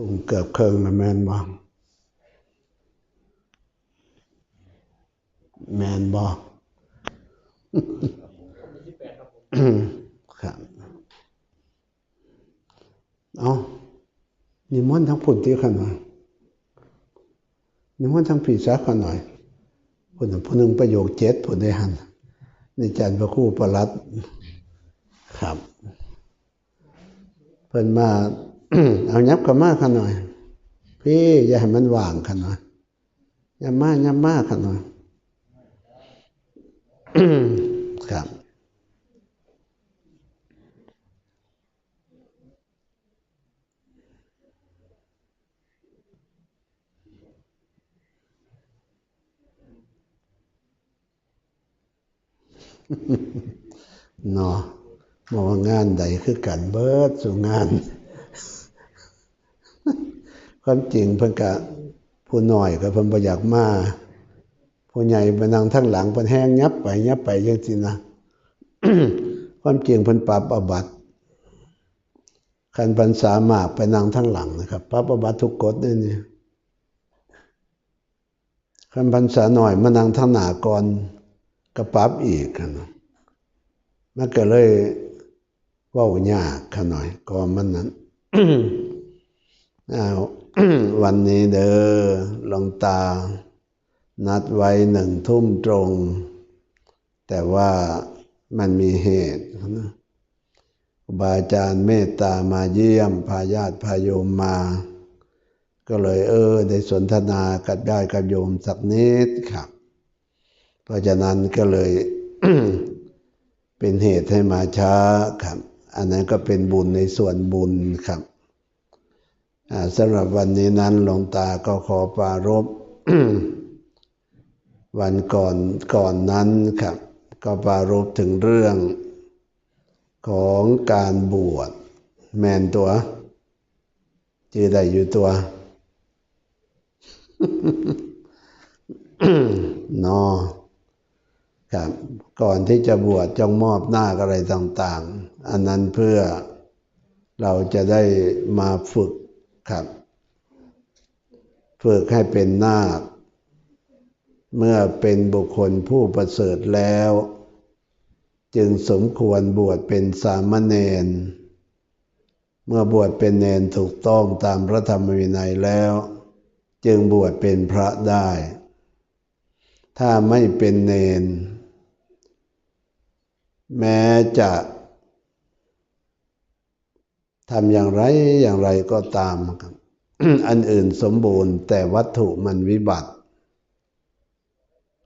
ทุ่งเกือบเคิงนะแมนบ่แมนบ่ครับเอานิมนต์ทั้งผุนที่ขันหน่อยนิมนต์ทั้งผีซักขันหน่อยผุนผู้หนึ่งประโยคเจ็ดผุนได้หันในจันทร์พระคู่ประลัด ครับ เพิ่นมา เอายับกับมากขนหน่อย พี่อย่าให้มันว่างขนหน่อยยับมากยับมากขนหน่อยครับเนาะบอกว่างานใดคือกันเบิดสู่งาน ความจริงเพิ่นกะผู้น้อยก็เพิ่นบ่อยากมาผู้ใหญ่ไปนั่งทั้งหลังเพิ่นแห้งยับไปยับไปจังซี่นะความจริงเพิ่นปรับอบัติคันพรรษามากไปนั่งทั้งหลังนะครับปรับอบัติทุกกฎนี่นี่คันพรรษาหน่อยมานั่งทั้งหน้าก่อนก็ปรับอีกนะมันก็เลยเว่ายากขน่อยก็มันนั้นอ้าว วันนี้เด้อหลวงตา นัดไว้หนึ่งทุ่มตรง แต่ว่ามันมีเหตุนะบาอาจารย์เมตตามาเยี่ยม พาญาติพาโยมมา ก็เลยเออ ได้สนทนากับได้กับโยมสักนิดครับ เพราะฉะนั้นก็เลยเป็นเหตุให้มาช้าครับ อันนั้นก็เป็นบุญในส่วนบุญครับ สำหรับวันนี้นั้นหลวงตาก็ขอปรารบวันก่อนก่อนนั้นครับ ก็ปรารบถึงเรื่องของการบวชแมนตัวจือได้อยู่ตัวเนอครับก่อนที่จะบวชจงมอบหน้าอะไรต่าง ๆ อันนั้นเพื่อเราจะได้มาฝึก ครับ ฝึกให้เป็นนาค เมื่อเป็นบุคคลผู้ประเสริฐแล้ว จึงสมควรบวชเป็นสามเณรเมื่อบวชเป็นเนนถูกต้องตามพระธรรมวินัยแล้ว จึงบวชเป็นพระได้ ถ้าไม่เป็นเนน แม้จะ ทำอย่างไรอย่างไรก็ตามครับ อันอื่นสมบูรณ์ แต่วัตถุมันวิบัติ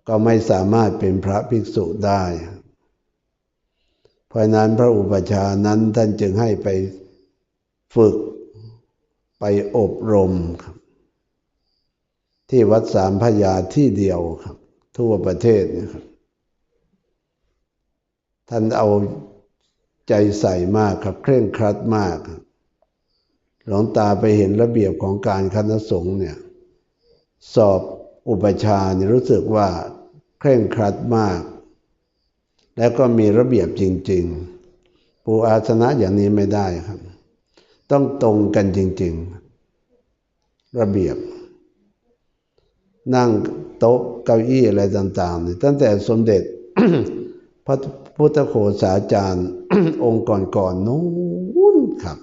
ก็ไม่สามารถเป็นพระภิกษุได้ เพราะนั้นพระอุปชฌานั้นท่านจึงให้ไปฝึกไปอบรมครับ ที่วัดสามพระยาที่เดียวครับ ทั่วประเทศนะครับ ท่านเอา ใจใส่มากครับ เคร่งครัดมากหลวงตาไปเห็นระเบียบของการคณะสงฆ์เนี่ย สอบอุปชาเนี่ยรู้สึกว่าเคร่งครัดมาก แล้วก็มีระเบียบจริง ๆ ปูอาสนะอย่างนี้ไม่ได้ครับ ต้องตรงกันจริง ๆ ระเบียบ นั่งโต๊ะเก้าอี้อะไรต่างๆเนี่ยตั้งแต่สมเด็จพระพุทธโฆษาจารย์ องค์ก่อนๆนู้นครับ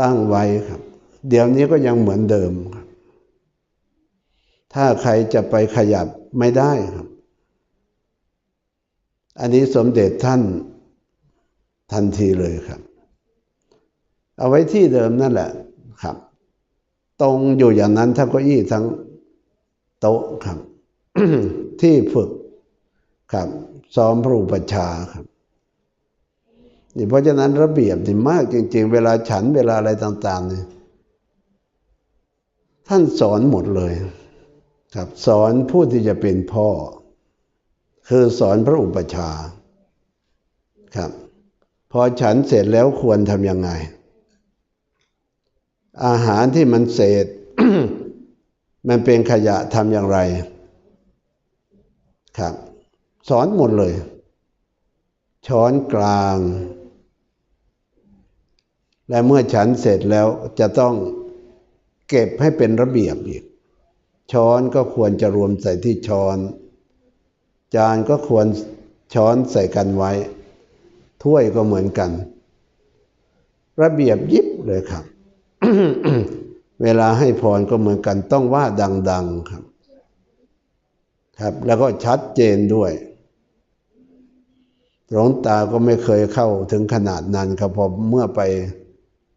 ตั้งไว้ครับ เดี๋ยวนี้ก็ยังเหมือนเดิมครับ ถ้าใครจะไปขยับไม่ได้ครับ อันนี้สมเด็จท่านทันทีเลยครับ เอาไว้ที่เดิมนั่นแหละครับ ตรงอยู่อย่างนั้นทั้งเก้าอี้ทั้งโต๊ะครับ ที่ฝึกครับซ้อมพระอุปชฌาย์ครับ นี่เพราะฉะนั้นระเบียบนี่มากจริง ๆ เวลาฉันเวลาอะไรต่าง ๆ เนี่ยท่านสอนหมดเลย ครับ สอนผู้ที่จะเป็นพ่อ คือสอนพระอุปชาครับ พอฉันเสร็จแล้วควรทำยังไง อาหารที่มันเศษ มันเป็นขยะทำอย่างไร ครับ สอนหมดเลย ช้อนกลาง และเมื่อฉันเสร็จแล้วจะต้องเก็บให้เป็นระเบียบอีก ช้อนก็ควรจะรวมใส่ที่ช้อน จานก็ควรช้อนใส่กันไว้ ถ้วยก็เหมือนกัน ระเบียบยิบเลยครับ เวลาให้พรก็เหมือนกัน ต้องว่าดัง ๆครับ ครับ แล้วก็ชัดเจนด้วยหลวงตาก็ไม่เคยเข้าถึงขนาดนั้นครับพอเมื่อไป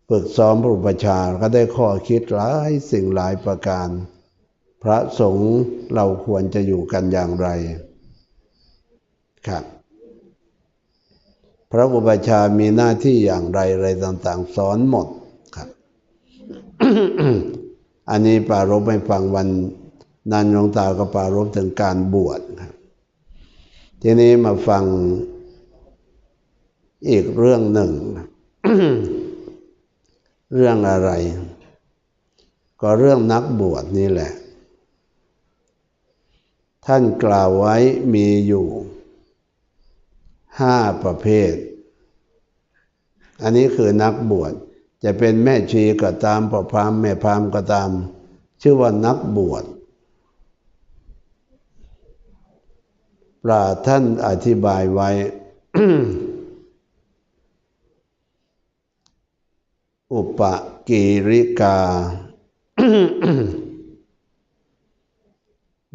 ฝึกซ้อมพระอุปชฌาย์ก็ได้ข้อคิดหลายสิ่งหลายประการ พระสงฆ์เราควรจะอยู่กันอย่างไรครับพระอุปชฌาย์มีหน้าที่อย่างไรอะไรต่าง ๆ สอนหมดครับ อันนี้ปรารบให้ฟังวันนันหลวงตาก็ปรารบถึงการบวชครับทีนี้มาฟังอีกเรื่องหนึ่ง เรื่องอะไร ก็เรื่องนักบวชนี่แหละ ท่านกล่าวไว้มีอยู่ห้าประเภท อันนี้คือนักบวชจะเป็นแม่ชีก็ตามพ่อพรามแม่พรามก็ตาม ชื่อว่านักบวชปราท่านอธิบายไว้ อุปกิริกา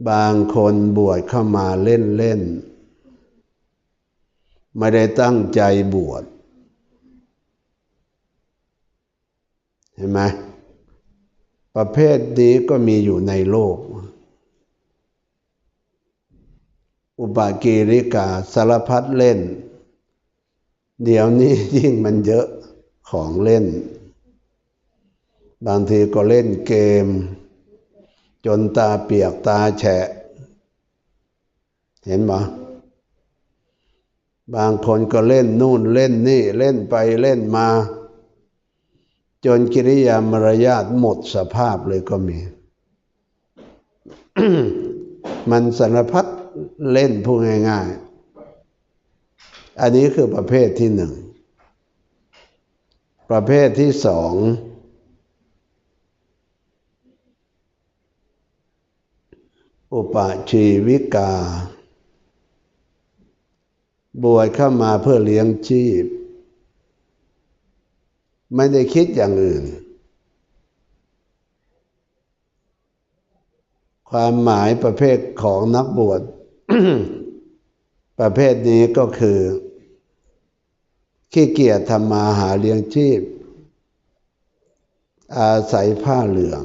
บางคนบวชเข้ามาเล่นเล่น ไม่ได้ตั้งใจบวช เห็นไหม ประเภทนี้ก็มีอยู่ในโลก อุปกิริกาสารพัดเล่น เดี๋ยวนี้ยิ่งมันเยอะของเล่น บางทีก็เล่นเกม จนตาเปียกตาแฉะ เห็นไหมบางคนก็เล่นนู่นเล่นนี่เล่นไปเล่นมา จนกิริยามารยาทหมดสภาพเลยก็มี มันสารพัดเล่นพูดง่าย ๆ อันนี้คือประเภทที่หนึ่ง ประเภทที่สอง อุปชีวิกา บวชเข้ามาเพื่อเลี้ยงชีพ ไม่ได้คิดอย่างอื่น ความหมายประเภทของนักบวชประเภทนี้ก็คือ ขี้เกียจทำมาหาเลี้ยงชีพ อาศัยผ้าเหลือง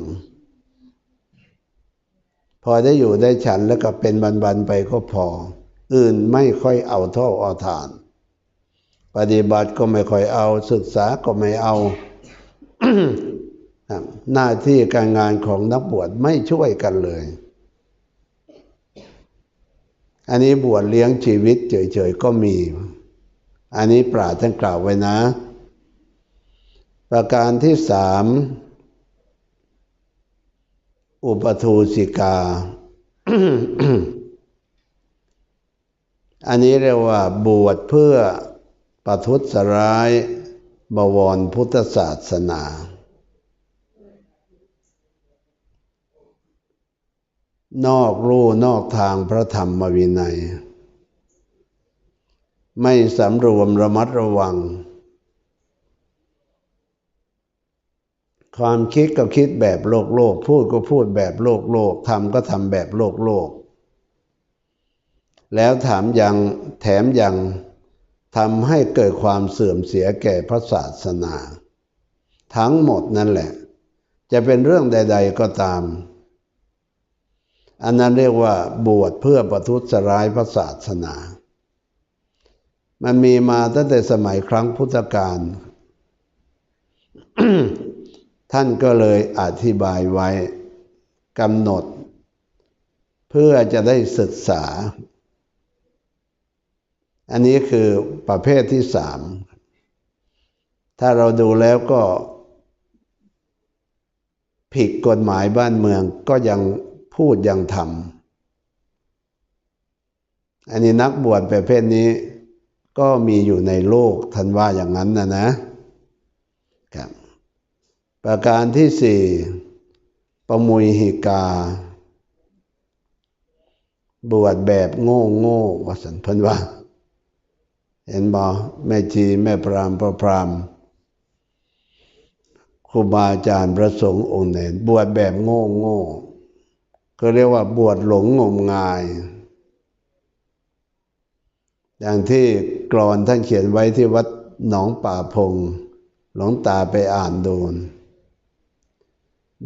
พอได้อยู่ได้ฉันแล้วก็เป็นบันๆไปก็พอ อื่นไม่ค่อยเอาเท่าเอาทาน ปฏิบัติก็ไม่ค่อยเอาศึกษาก็ไม่เอา หน้าที่การงานของนักบวชไม่ช่วยกันเลย อันนี้บวชเลี้ยงชีวิตเฉยๆก็มี อันนี้ปราท่านกล่าวไว้นะ ประการที่สาม อุปทูสิกา อันนี้เรียกว่าบวชเพื่อประทุษร้ายบวรพุทธศาสนา นอกรู้นอกทางพระธรรมวินัย ไม่สำรวมระมัดระวัง ความคิดก็คิดแบบโลกโลก พูดก็พูดแบบโลกโลกทำก็ทำแบบโลกโลก แล้วถามยังแถมยังทำให้เกิดความเสื่อมเสียแก่พระศาสนา ทั้งหมดนั่นแหละ จะเป็นเรื่องใด ๆก็ตาม อันนั้นเรียกว่าบวชเพื่อประทุษร้ายพระศาสนา มันมีมาตั้งแต่สมัยครั้งพุทธกาล ท่านก็เลยอธิบายไว้กำหนด เพื่อจะได้ศึกษา อันนี้คือประเภทที่สาม ถ้าเราดูแล้วก็ ผิดกฎหมายบ้านเมืองก็ยังพูดยังทำอันนี้นักบวชประเภทนี้ก็มีอยู่ในโลกท่านว่าอย่างนั้นนะนะครับ ประการที่สี่ประมุยหิกา บวชแบบโง่โง่วสันพันว่าเห็นบอแม่ชีแม่พรามพระพรามครูบาอาจารย์พระสงฆ์องค์ไหนบวชแบบโง่โง่ก็เรียกว่าบวชหลงงมงาย อย่างที่กรอนท่านเขียนไว้ที่วัดหนองป่าพง หลวงตาไปอ่านดูน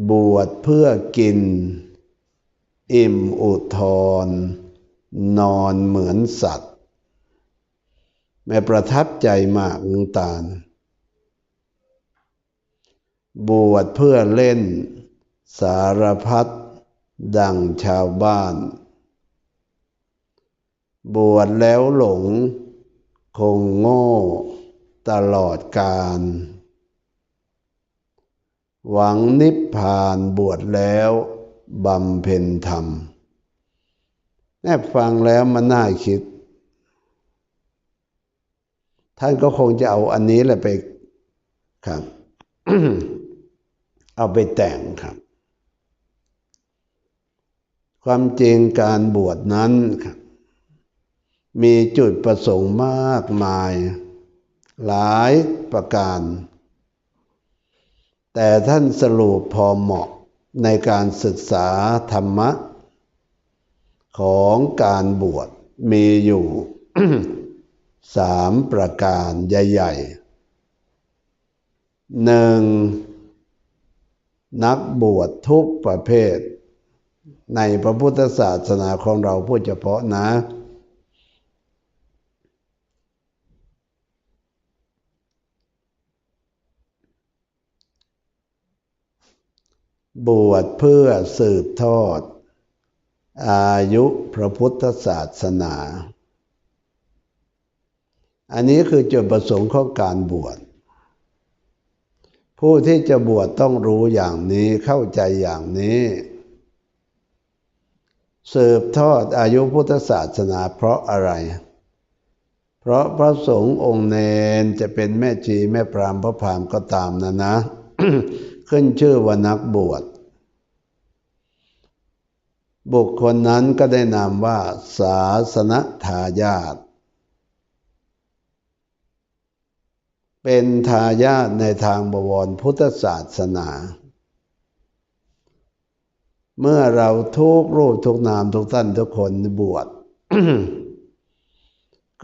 บวชเพื่อกิน อิ่มอุทธรนอนเหมือนสัตว์ แม่ประทับใจมากลุงตาล บวชเพื่อเล่นสารพัดดังชาวบ้าน บวชแล้วหลงคงโง่ตลอดกาล หวังนิพพานบวชแล้วบำเพ็ญธรรมแน่ฟังแล้วมันน่าคิด ท่านก็คงจะเอาอันนี้แหละไปครับ เอาไปแต่งครับ ความจริงการบวชนั้นครับมีจุดประสงค์มากมาย หลายประการ แต่ท่านสรุปพอเหมาะในการศึกษาธรรมะ ของการบวชมีอยู่สามประการใหญ่ๆหนึ่งนักบวชทุกประเภท ในพระพุทธศาสนาของเราพูดเฉพาะนะ บวชเพื่อสืบทอด อายุพระพุทธศาสนา อันนี้คือจุดประสงค์ของการบวช ผู้ที่จะบวชต้องรู้อย่างนี้เข้าใจอย่างนี้ สืบทอดอายุพุทธศาสนาเพราะอะไร เพราะพระสงฆ์องค์เนนจะเป็นแม่ชีแม่พรามพระพรามก็ตามนะนะ ขึ้นชื่อว่านักบวช บุคคลนั้นก็ได้นามว่า ศาสนทายาทเป็นทายาทในทางบวรพุทธศาสนา เมื่อเราทุกรูปทุกนามทุกท่านทุกคนบวช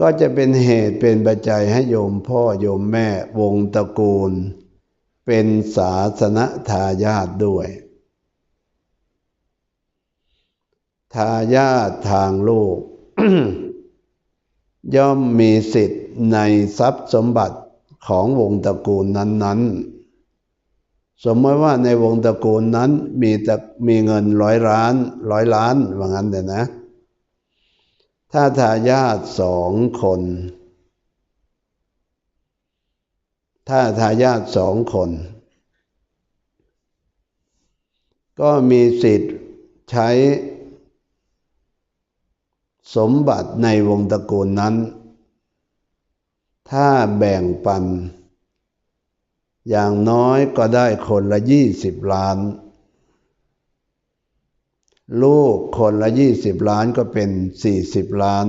ก็จะเป็นเหตุเป็นปัจจัยให้โยมพ่อโยมแม่วงตระกูล เป็นศาสนทายาทด้วย ทายาททางโลก ย่อมมีสิทธิ์ในทรัพย์สมบัติของวงตระกูลนั้น ๆ สมมติว่าในวงตระกูลนั้นมีแต่มีเงินร้อยล้าน ร้อยล้านว่างั้นเลยนะ ถ้าทายาทสองคน ถ้าทายาทสองคน ก็มีสิทธิ์ใช้สมบัติในวงตระกูลนั้น ถ้าแบ่งปัน อย่างน้อยก็ได้คนละยี่สิบล้าน ลูกคนละยี่สิบล้านก็เป็นสี่สิบล้าน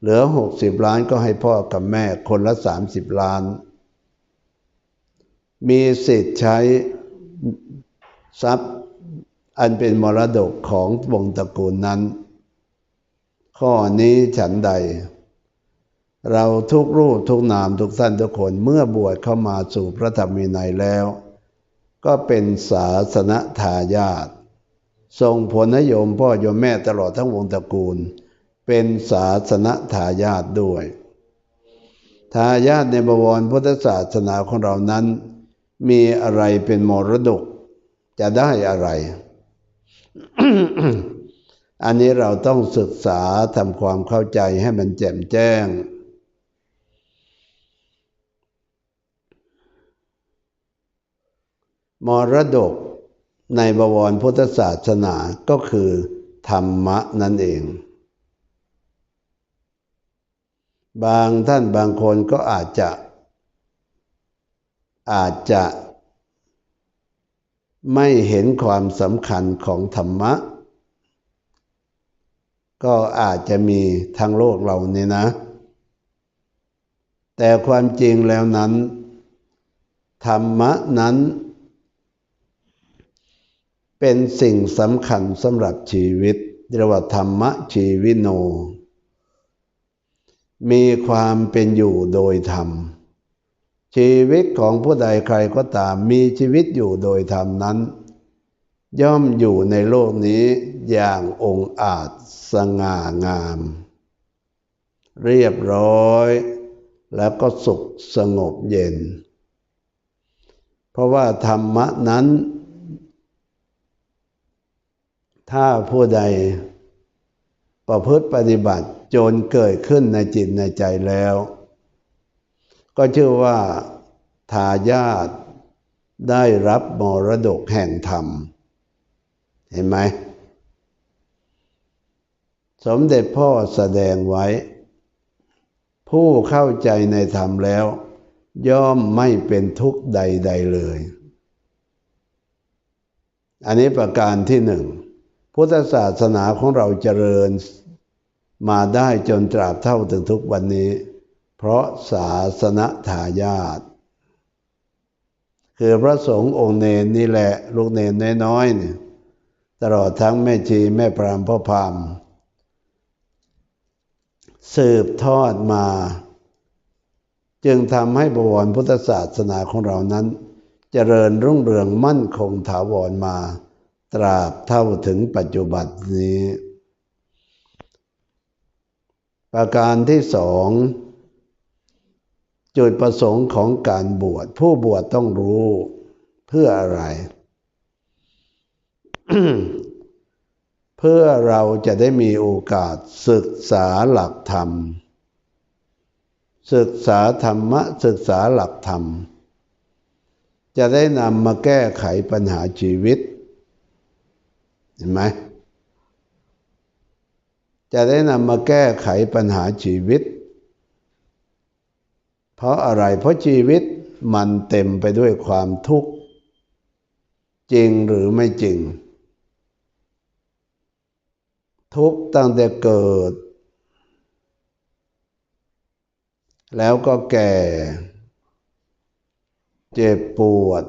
เหลือหกสิบล้านก็ให้พ่อกับแม่คนละสามสิบล้าน มีสิทธิ์ใช้ทรัพย์อันเป็นมรดกของวงตระกูลนั้น ข้อนี้ฉันใด เราทุกรูปทุกนามทุกท่านทุกคนเมื่อบวชเข้ามาสู่พระธรรมวินัยแล้ว ก็เป็นศาสนทายาทส่งผลให้โยมพ่อโยมแม่ตลอดทั้งวงตระกูล เป็นศาสนทายาทด้วย ทายาทในบวรพุทธศาสนาของเรานั้น มีอะไรเป็นมรดก จะได้อะไร อันนี้เราต้องศึกษาทำความเข้าใจให้มันแจ่มแจ้ง มรดกในบวรพุทธศาสนาก็คือ ธรรมะนั่นเอง บางท่านบางคนก็อาจจะ อาจจะไม่เห็นความสำคัญของธรรมะ ก็อาจจะมีทางโลกเราเนี่ยนะ แต่ความจริงแล้วนั้น ธรรมะนั้น เป็นสิ่งสำคัญสำหรับชีวิตเรียกว่าธรรมะชีวิโน มีความเป็นอยู่โดยธรรม ชีวิตของผู้ใดใครก็ตามมีชีวิตอยู่โดยธรรมนั้น ย่อมอยู่ในโลกนี้อย่างองอาจสง่างาม เรียบร้อยแล้วก็สุขสงบเย็น เพราะว่าธรรมะนั้น ถ้าผู้ใดประพฤติปฏิบัติจนเกิดขึ้นในจิตในใจแล้ว ก็ชื่อว่าทายาทได้รับมรดกแห่งธรรม เห็นไหม สมเด็จพ่อแสดงไว้ ผู้เข้าใจในธรรมแล้ว ย่อมไม่เป็นทุกข์ใด ๆ เลย อันนี้ประการที่หนึ่ง พุทธศาสนาของเราเจริญมาได้จนตราบเท่าถึงทุกวันนี้ เพราะศาสนทายาทคือพระสงฆ์องค์เนนนี่แหละ ลูกเนนน้อยๆเนี่ยตลอดทั้งแม่ชีแม่พรามพ่อพรามสืบทอดมา จึงทำให้บวรพุทธศาสนาของเรานั้น เจริญรุ่งเรืองมั่นคงถาวรมา ตราบเท่าถึงปัจจุบันนี้ ประการที่สอง จุดประสงค์ของการบวชผู้บวชต้องรู้เพื่ออะไร เพื่อเราจะได้มีโอกาสศึกษาหลักธรรม ศึกษาธรรมะศึกษาหลักธรรม จะได้นำมาแก้ไขปัญหาชีวิต เห็นไหมจะได้นำมาแก้ไขปัญหาชีวิต เพราะอะไร เพราะชีวิตมันเต็มไปด้วยความทุกข์ จริงหรือไม่จริง ทุกตั้งแต่เกิด แล้วก็แก่ เจ็บปวด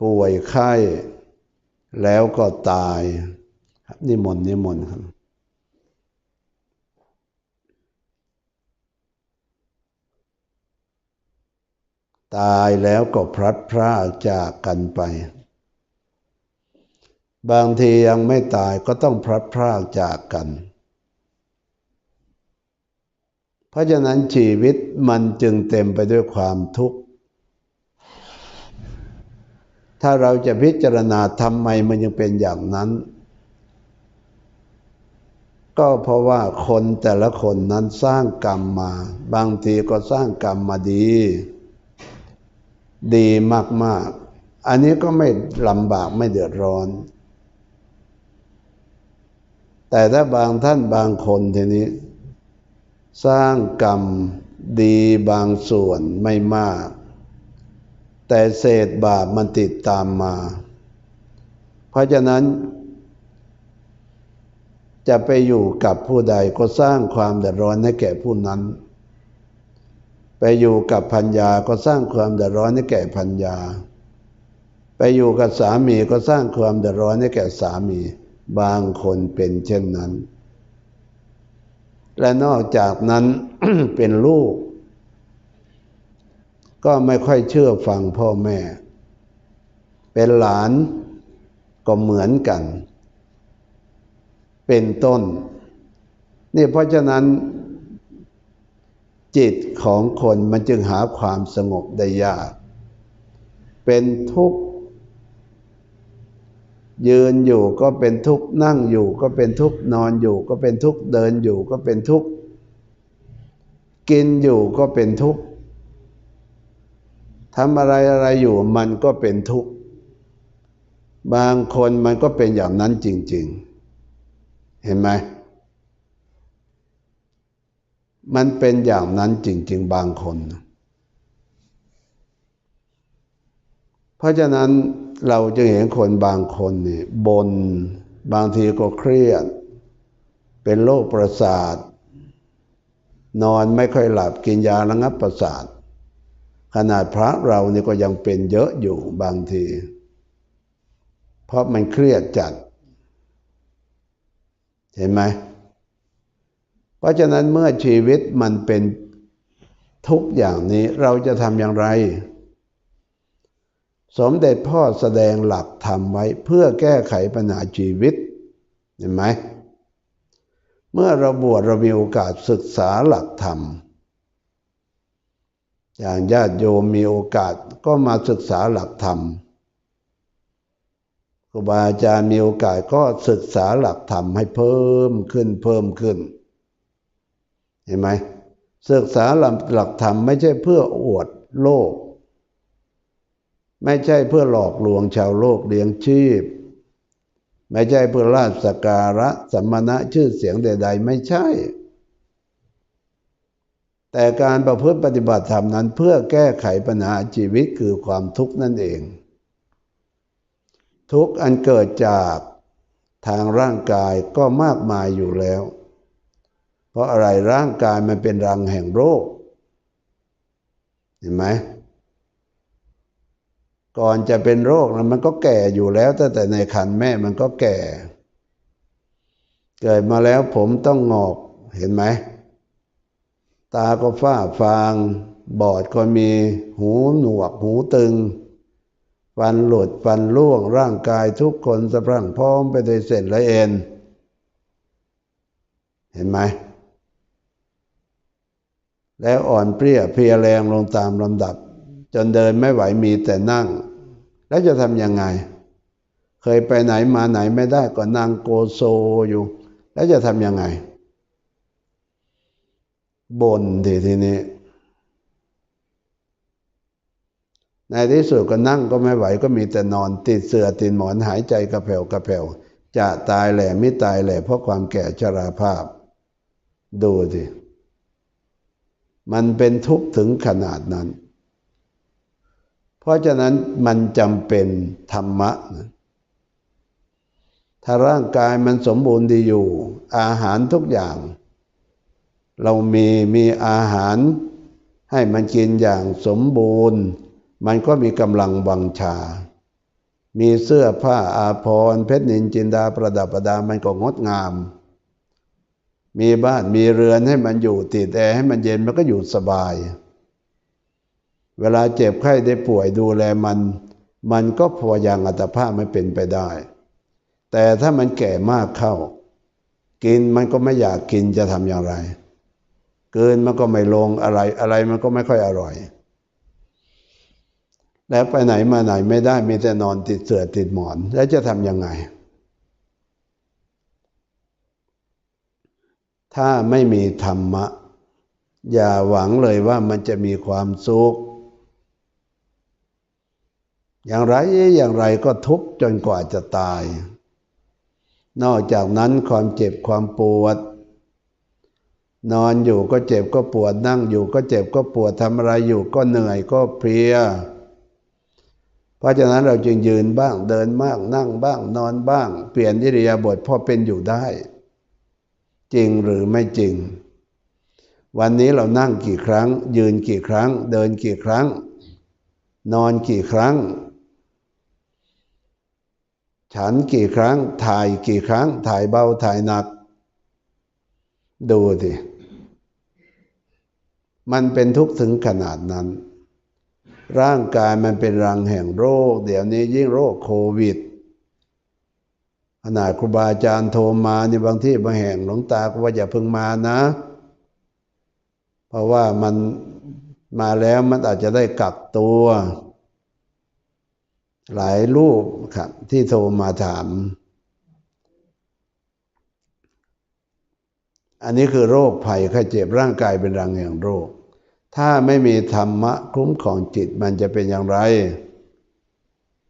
ป่วยไข้ แล้วก็ตายนิมนต์นิมนต์ครับ ตายแล้วก็พลัดพรากจากกันไป บางทียังไม่ตายก็ต้องพลัดพรากจากกัน เพราะฉะนั้นชีวิตมันจึงเต็มไปด้วยความทุกข์ ถ้าเราจะพิจารณาทำไมมันยังเป็นอย่างนั้น ก็เพราะว่าคนแต่ละคนนั้นสร้างกรรมมา บางทีก็สร้างกรรมมาดี ดีมาก ๆ อันนี้ก็ไม่ลำบากไม่เดือดร้อน แต่ถ้าบางท่านบางคนทีนี้ สร้างกรรมดีบางส่วนไม่มาก แต่เศษบาปมันติดตามมา เพราะฉะนั้น จะไปอยู่กับผู้ใดก็สร้างความเดือดร้อนให้แก่ผู้นั้น ไปอยู่กับพัญญาก็สร้างความเดือดร้อนให้แก่พัญญา ไปอยู่กับสามีก็สร้างความเดือดร้อนให้แก่สามี บางคนเป็นเช่นนั้น และนอกจากนั้นเป็นลูก ก็ไม่ค่อยเชื่อฟังพ่อแม่ เป็นหลานก็เหมือนกัน เป็นต้น นี่เพราะฉะนั้น จิตของคนมันจึงหาความสงบได้ยาก เป็นทุกข์ ยืนอยู่ก็เป็นทุกข์ นั่งอยู่ก็เป็นทุกข์ นอนอยู่ก็เป็นทุกข์ เดินอยู่ก็เป็นทุกข์ กินอยู่ก็เป็นทุกข์ทำอะไรอะไรอยู่มันก็เป็นทุกข์ บางคนมันก็เป็นอย่างนั้นจริง ๆ เห็นไหม มันเป็นอย่างนั้นจริง ๆ บางคน เพราะฉะนั้นเราจึงเห็นคนบางคนนี่บนบางทีก็เครียด เป็นโรคประสาท นอนไม่ค่อยหลับกินยาระงับประสาท ขนาดพระเรานี่ก็ยังเป็นเยอะอยู่บางที เพราะมันเครียดจัด เห็นไหม เพราะฉะนั้นเมื่อชีวิตมันเป็นทุกอย่างนี้เราจะทำอย่างไร สมเด็จพ่อแสดงหลักธรรมไว้เพื่อแก้ไขปัญหาชีวิต เห็นไหม เมื่อเราบวชเรามีโอกาสศึกษาหลักธรรม อย่างญาติโยมมีโอกาสก็มาศึกษาหลักธรรมครูบาอาจารย์มีโอกาสก็ศึกษาหลักธรรมให้เพิ่มขึ้นเพิ่มขึ้น เห็นไหมศึกษาหลักธรรมไม่ใช่เพื่ออวดโลก ไม่ใช่เพื่อหลอกลวงชาวโลกเลี้ยงชีพ ไม่ใช่เพื่อลาชสการะสัมมณะชื่อเสียงใด ๆ ไม่ใช่ แต่การประพฤติปฏิบัติธรรมนั้น เพื่อแก้ไขปัญหาชีวิตคือความทุกข์นั่นเอง ทุกข์อันเกิดจากทางร่างกายก็มากมายอยู่แล้ว เพราะอะไรร่างกายมันเป็นรังแห่งโรค เห็นไหมก่อนจะเป็นโรคนะมันก็แก่อยู่แล้วตั้งแต่ในคันแม่มันก็แก่ เกิดมาแล้วผมต้องงอกเห็นไหม ตาก็ฝ้าฟาง บอดก็มีหูหนวกหูตึง ฟันหลุดฟันร่วงร่างกายทุกคนสะพรั่งพร้อมไปด้วยเส้นและเอ็น เห็นไหม แล้วอ่อนเปรี้ยเพลียแรงลงตามลำดับ จนเดินไม่ไหวมีแต่นั่ง แล้วจะทำยังไง เคยไปไหนมาไหนไม่ได้ก็นั่งโกโซอยู่ แล้วจะทำยังไงบนทีทีนี้ ในที่สุดก็นั่งก็ไม่ไหวก็มีแต่นอนติดเสือติดหมอนหายใจกระเพวกระเพวจะตายแหล่ไม่ตายแหล่เพราะความแก่ชราภาพ ดูสิ มันเป็นทุกข์ถึงขนาดนั้น เพราะฉะนั้นมันจำเป็นธรรมะนะถ้าร่างกายมันสมบูรณ์ดีอยู่ อาหารทุกอย่าง เรามีมีอาหารให้มันกินอย่างสมบูรณ์ มันก็มีกำลังวังชา มีเสื้อผ้าอาภรณ์เพชรนินจินดาประดับประดามันก็งดงาม มีบ้านมีเรือนให้มันอยู่ติดแอร์ให้มันเย็นมันก็อยู่สบาย เวลาเจ็บไข้ได้ป่วยดูแลมัน มันก็พออย่างอัตภาพไม่เป็นไปได้ แต่ถ้ามันแก่มากเข้า กินมันก็ไม่อยากกินจะทำอย่างไร เกินมันก็ไม่ลงอะไรอะไรมันก็ไม่ค่อยอร่อย แล้วไปไหนมาไหนไม่ได้มีแต่นอนติดเสื่อติดหมอน แล้วจะทำยังไง ถ้าไม่มีธรรมะ อย่าหวังเลยว่ามันจะมีความสุข อย่างไรอย่างไรก็ทุกข์จนกว่าจะตาย นอกจากนั้นความเจ็บความปวด นอนอยู่ก็เจ็บก็ปวดนั่งอยู่ก็เจ็บก็ปวดทำอะไรอยู่ก็เหนื่อยก็เพลีย เพราะฉะนั้นเราจึงยืนบ้างเดินบ้างนั่งบ้างนอนบ้าง เปลี่ยนอิริยาบถพอเป็นอยู่ได้ จริงหรือไม่จริง วันนี้เรานั่งกี่ครั้ง ยืนกี่ครั้ง เดินกี่ครั้ง นอนกี่ครั้ง ฉันกี่ครั้ง ถ่ายกี่ครั้ง ถ่ายเบาถ่ายหนัก ดูสิมันเป็นทุกข์ถึงขนาดนั้น ร่างกายมันเป็นรังแห่งโรค เดี๋ยวนี้ยิ่งโรคโควิด ขนาดครูบาอาจารย์โทรมาในบางที่บางแห่งหลวงตาก็ว่าอย่าเพิ่งมานะ เพราะว่ามันมาแล้วมันอาจจะได้กักตัว หลายรูปครับที่โทรมาถาม อันนี้คือโรคภัยไข้เจ็บร่างกายเป็นรังแห่งโรค ถ้าไม่มีธรรมะคุ้มของจิตมันจะเป็นอย่างไร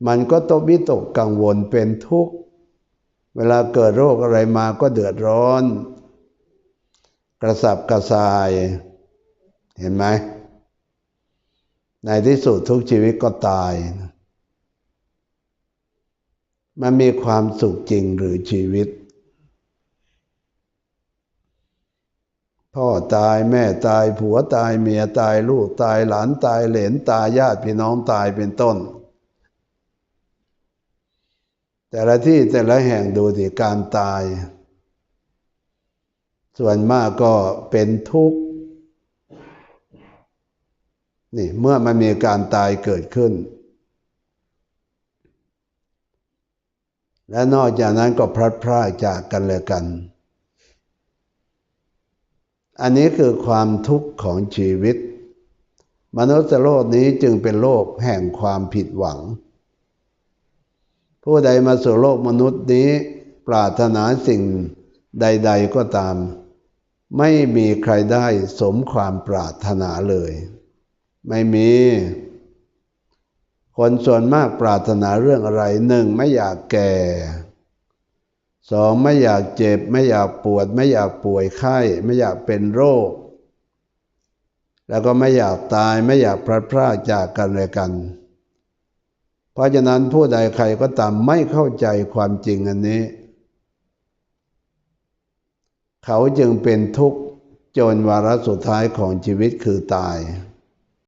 มันก็ตกวิตกกังวลเป็นทุกข์ เวลาเกิดโรคอะไรมาก็เดือดร้อน กระสับกระส่าย เห็นไหม ในที่สุดทุกชีวิตก็ตาย มันมีความสุขจริงหรือชีวิต พ่อตายแม่ตายผัวตายเมียตายลูกตายหลานตายเหลนตายญาติพี่น้องตายเป็นต้น แต่ละที่แต่ละแห่งดูสิการตาย ส่วนมากก็เป็นทุกข์นี่เมื่อมันมีการตายเกิดขึ้น และนอกจากนั้นก็พลัดพรากจากกันและกัน อันนี้คือความทุกข์ของชีวิต มนุษย์โลกนี้จึงเป็นโลกแห่งความผิดหวัง ผู้ใดมาสู่โลกมนุษย์นี้ ปรารถนาสิ่งใด ๆก็ตาม ไม่มีใครได้สมความปรารถนาเลย ไม่มี คนส่วนมากปรารถนาเรื่องอะไรหนึ่งไม่อยากแก่สองไม่อยากเจ็บ ไม่อยากปวด ไม่อยากป่วยไข้ ไม่อยากเป็นโรค แล้วก็ไม่อยากตายไม่อยากพลัดพรากจากกันและกัน ราะฉะนั้นผู้ใดใครก็ตามไม่เข้าใจความจริงอันนี้ เขาจึงเป็นทุกข์จนวาระสุดท้ายของชีวิตคือตาย